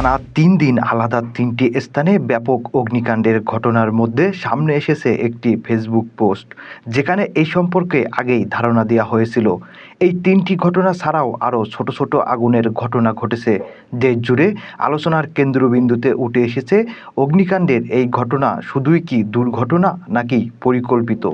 টানা তিন দিন আলাদা তিনটি স্থানে ব্যাপক অগ্নিকাণ্ডের ঘটনার মধ্যে সামনে এসেছে একটি ফেসবুক পোস্ট। যেখানে এই সম্পর্কে আগেই ধারণা দেওয়া হয়েছিল। এই তিনটি ঘটনা ছাড়াও আরও ছোট ছোট আগুনের ঘটনা ঘটেছে। দেশ জুড়ে আলোচনার কেন্দ্রবিন্দুতে উঠে এসেছে, অগ্নিকাণ্ডের এই ঘটনা শুধুই কি দুর্ঘটনা নাকি পরিকল্পিত?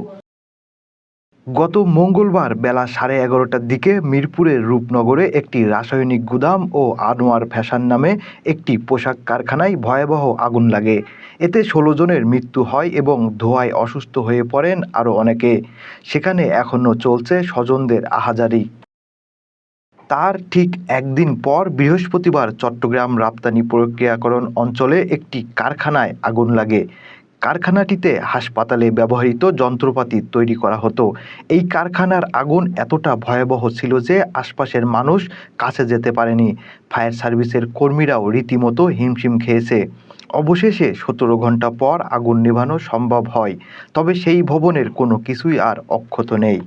গত মঙ্গলবার বেলা সাড়ে এগারোটার দিকে মিরপুরের রূপনগরে একটি রাসায়নিক গুদাম ও আনোয়ার ফ্যাশন নামে একটি পোশাক কারখানায় ভয়াবহ আগুন লাগে। এতে ষোলো জনের মৃত্যু হয় এবং ধোঁয়ায় অসুস্থ হয়ে পড়েন আরও অনেকে। সেখানে এখনও চলছে স্বজনদের আহাজারি। তার ঠিক একদিন পর বৃহস্পতিবার চট্টগ্রাম রপ্তানি প্রক্রিয়াকরণ অঞ্চলে একটি কারখানায় আগুন লাগে। কারখানাটিতে হাসপাতালে ব্যবহৃত যন্ত্রপাতি তৈরি করা হতো। এই কারখানার আগুন এতটা ভয়াবহ ছিল যে আশপাশের মানুষ কাছে যেতে পারেনি। ফায়ার সার্ভিসের কর্মীরাও রীতিমতো হিমশিম খেয়েছে। অবশেষে সতেরো ঘণ্টা পর আগুন নেভানো সম্ভব হয়, তবে সেই ভবনের কোনো কিছুই আর অক্ষত নেই।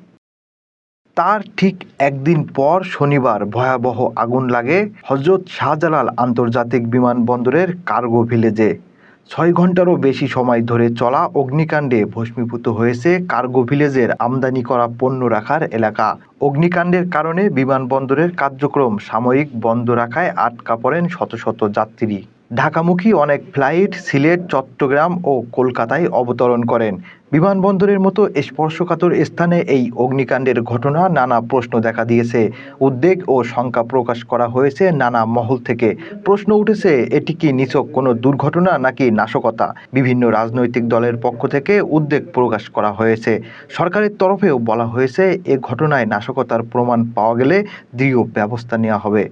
তার ঠিক একদিন পর শনিবার ভয়াবহ আগুন লাগে হজরত শাহজালাল আন্তর্জাতিক বিমানবন্দরের কার্গো ভিলেজে। ছয় ঘন্টারও বেশি সময় ধরে চলা অগ্নিকাণ্ডে ভস্মীভূত হয়েছে কার্গো ভিলেজের আমদানি করা পণ্য রাখার এলাকা। অগ্নিকাণ্ডের কারণে বিমানবন্দরের কার্যক্রম সাময়িক বন্ধ রাখায় আটকা পড়েন শত শত যাত্রী। ঢাকামুখী অনেক ফ্লাইট সিলেট, চট্টগ্রাম ও কলকাতায় অবতরণ করেন। বিমানবন্দরের মতো স্পর্শকাতর স্থানে এই অগ্নিকাণ্ডের ঘটনা নানা প্রশ্ন দেখা দিয়েছে। উদ্বেগ ও শঙ্কা প্রকাশ করা হয়েছে নানা মহল থেকে। প্রশ্ন উঠেছে, এটি কি নিছক কোনো দুর্ঘটনা নাকি নাশকতা? বিভিন্ন রাজনৈতিক দলের পক্ষ থেকে উদ্বেগ প্রকাশ করা হয়েছে। সরকারের তরফেও বলা হয়েছে, এ ঘটনায় নাশকতার প্রমাণ পাওয়া গেলে দৃঢ় ব্যবস্থা নেওয়া হবে।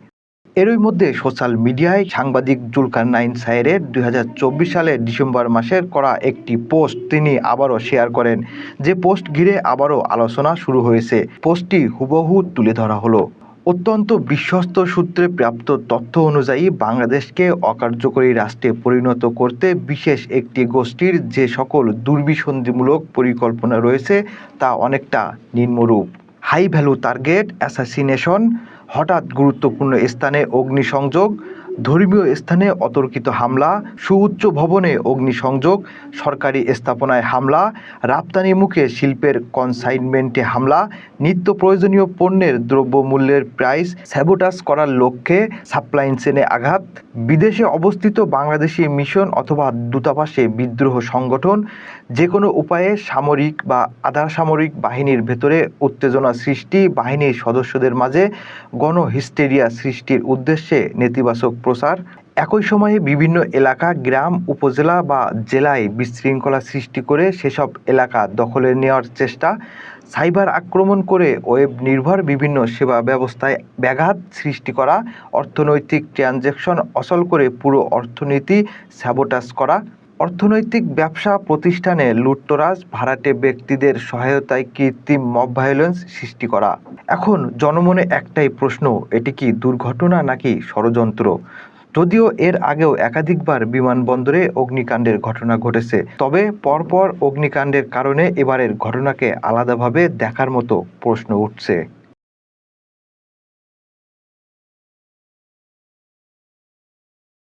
এরই মধ্যে সোশ্যাল মিডিয়ায় সাংবাদিক জুলকার নাইন সাইরের দুই সালের ডিসেম্বর মাসের করা একটি পোস্ট তিনি আবারও শেয়ার করেন। যে পোস্ট ঘিরে আবারও আলোচনা শুরু হয়েছে। পোস্টটি হুবহু তুলে ধরা হলো। অত্যন্ত বিশ্বস্ত সূত্রে প্রাপ্ত তথ্য অনুযায়ী বাংলাদেশকে অকার্যকরী রাষ্ট্রে পরিণত করতে বিশেষ একটি গোষ্ঠীর যে সকল দুর্বিসন্ধিমূলক পরিকল্পনা রয়েছে তা অনেকটা নিম্নরূপ। হাই ভ্যালু টার্গেট অ্যাসাসিনেশন হঠাৎ গুরুত্বপূর্ণ স্থানে অগ্নিসংযোগ ধর্মীয় স্থানে অতর্কিত হামলা, সুউচ্চ ভবনে অগ্নিসংযোগ, সরকারি স্থাপনায় হামলা রপ্তানিমুখে শিল্পের কনসাইনমেন্টে হামলা, নিত্য প্রয়োজনীয় পণ্যের দ্রব্যমূল্যের প্রাইস স্যাবোটাস করার লক্ষ্যে সাপ্লাই চেনে আঘাত, বিদেশে অবস্থিত বাংলাদেশি মিশন অথবা দূতাবাসে বিদ্রোহ সংগঠন যে কোনো উপায়ে সামরিক বা আধা সামরিক বাহিনীর ভেতরে উত্তেজনা সৃষ্টি, বাহিনীর সদস্যদের মাঝে গণহিস্টেরিয়া সৃষ্টির উদ্দেশ্যে নেতিবাচক প্রচার একই সময়ে বিভিন্ন এলাকা, গ্রাম, উপজেলা বা জেলায় বিশৃঙ্খলা সৃষ্টি করে সেসব এলাকা দখলে নেওয়ার চেষ্টা, সাইবার আক্রমণ করে ওয়েব নির্ভর বিভিন্ন সেবা ব্যবস্থায় ব্যাঘাত সৃষ্টি করা, অর্থনৈতিক ট্রানজ্যাকশন অচল করে পুরো অর্থনীতি স্যাবোটাস করা। অর্থনৈতিক ব্যবসা প্রতিষ্ঠানে লুটতরাজ ভাড়াটে ব্যক্তিদের সহায়তায় কৃত্রিম মব ভায়োলেন্স সৃষ্টি করা। এখন জনমনে একটাই প্রশ্ন, এটি কি দুর্ঘটনা নাকি ষড়যন্ত্র? যদিও এর আগেও একাধিকবার বিমানবন্দরে অগ্নিকাণ্ডের ঘটনা ঘটেছে, তবে পরপর অগ্নিকাণ্ডের কারণে এবারের ঘটনাকে আলাদাভাবে দেখার মতো প্রশ্ন উঠছে।